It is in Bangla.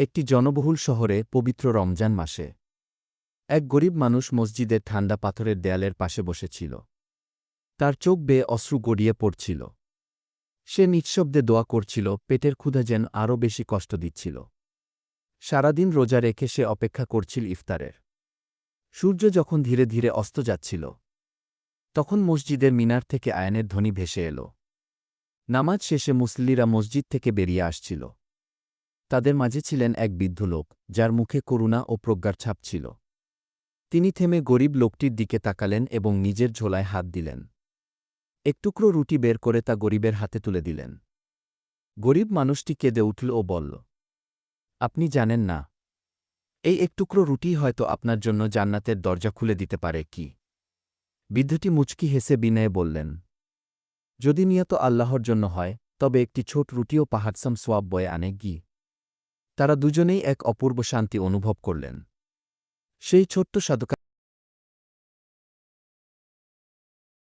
একটি জনবহুল শহরে পবিত্র রমজান মাসে। এক গরিব মানুষ মসজিদের ঠান্ডা পাথরের দেয়ালের পাশে বসেছিল। তার চোখ বেয়ে অশ্রু গড়িয়ে পড়ছিল। সে নিঃশব্দে দোয়া করছিল, পেটের ক্ষুধা যেন আরও বেশি কষ্ট দিচ্ছিল। সারাদিন রোজা রেখে সে অপেক্ষা করছিল ইফতারের। সূর্য যখন ধীরে ধীরে অস্ত যাচ্ছিল, তখন মসজিদের মিনার থেকে আয়নের ধ্বনি ভেসে এল। নামাজ শেষে মুসল্লিরা মসজিদ থেকে বেরিয়ে আসছিল। তাদের মাঝে ছিলেন এক বৃদ্ধ লোক, যার মুখে করুণা ও প্রজ্ঞার ছাপ ছিল। তিনি থেমে গরিব লোকটির দিকে তাকালেন এবং নিজের ঝোলায় হাত দিলেন। এক টুকরো রুটি বের করে তা গরিবের হাতে তুলে দিলেন। গরিব মানুষটি কেঁদে উঠল ও বলল, আপনি জানেন না, এই এক টুকরো রুটি হয়তো আপনার জন্য জান্নাতের দরজা খুলে দিতে পারে কি? বৃদ্ধটি মুচকি হেসে বিনয়ে বললেন, যদি নিয়ত আল্লাহর জন্য হয়, তবে একটি ছোট রুটিও পাহাড়সাম সোয়াব বয়ে আনে গি তারা দুজনেই এক অপূর্ব শান্তি অনুভব করলেন। সেই ছোট্ট সাধকা